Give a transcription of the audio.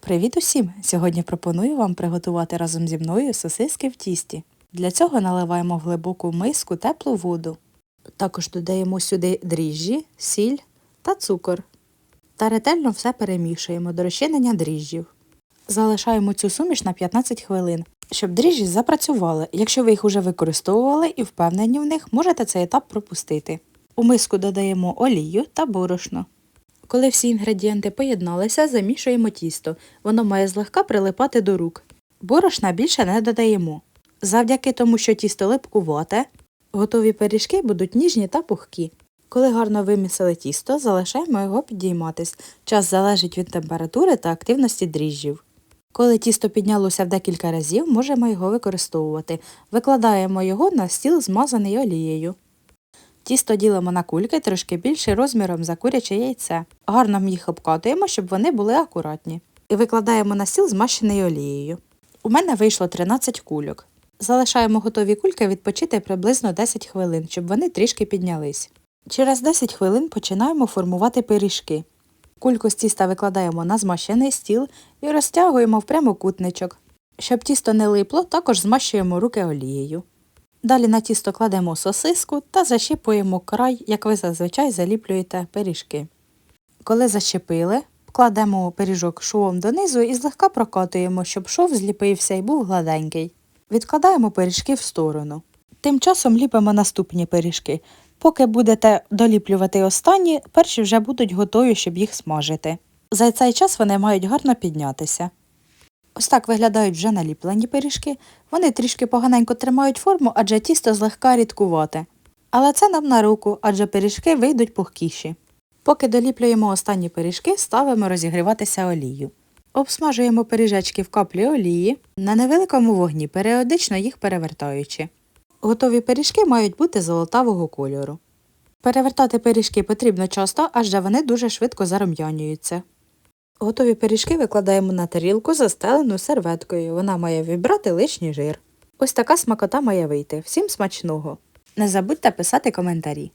Привіт усім! Сьогодні пропоную вам приготувати разом зі мною сосиски в тісті. Для цього наливаємо в глибоку миску теплу воду. Також додаємо сюди дріжджі, сіль та цукор. Та ретельно все перемішуємо до розчинення дріжджів. Залишаємо цю суміш на 15 хвилин, щоб дріжджі запрацювали. Якщо ви їх уже використовували і впевнені в них, можете цей етап пропустити. У миску додаємо олію та борошно. Коли всі інгредієнти поєдналися, замішуємо тісто. Воно має злегка прилипати до рук. Борошна більше не додаємо. Завдяки тому, що тісто липкувате, готові пиріжки будуть ніжні та пухкі. Коли гарно вимісили тісто, залишаємо його підійматись. Час залежить від температури та активності дріжджів. Коли тісто піднялося в декілька разів, можемо його використовувати. Викладаємо його на стіл, змазаний олією. Тісто ділимо на кульки трошки більше розміром за куряче яйце. Гарно їх обкатуємо, щоб вони були акуратні. І викладаємо на стіл змащений олією. У мене вийшло 13 кульок. Залишаємо готові кульки відпочити приблизно 10 хвилин, щоб вони трішки піднялись. Через 10 хвилин починаємо формувати пиріжки. Кульку з тіста викладаємо на змащений стіл і розтягуємо в прямокутничок. Щоб тісто не липло, також змащуємо руки олією. Далі на тісто кладемо сосиску та защіпуємо край, як ви зазвичай заліплюєте пиріжки. Коли защепили, кладемо пиріжок шовом донизу і злегка прокатуємо, щоб шов зліпився і був гладенький. Відкладаємо пиріжки в сторону. Тим часом ліпимо наступні пиріжки. Поки будете доліплювати останні, перші вже будуть готові, щоб їх смажити. За цей час вони мають гарно піднятися. Ось так виглядають вже наліплені пиріжки. Вони трішки поганенько тримають форму, адже тісто злегка рідкувате. Але це нам на руку, адже пиріжки вийдуть пухкіші. Поки доліплюємо останні пиріжки, ставимо розігріватися олію. Обсмажуємо пиріжечки в каплі олії на невеликому вогні, періодично їх перевертаючи. Готові пиріжки мають бути золотавого кольору. Перевертати пиріжки потрібно часто, адже вони дуже швидко зарум'янюються. Готові пиріжки викладаємо на тарілку, застелену серветкою. Вона має вібрати лишній жир. Ось така смакота має вийти. Всім смачного! Не забудьте писати коментарі.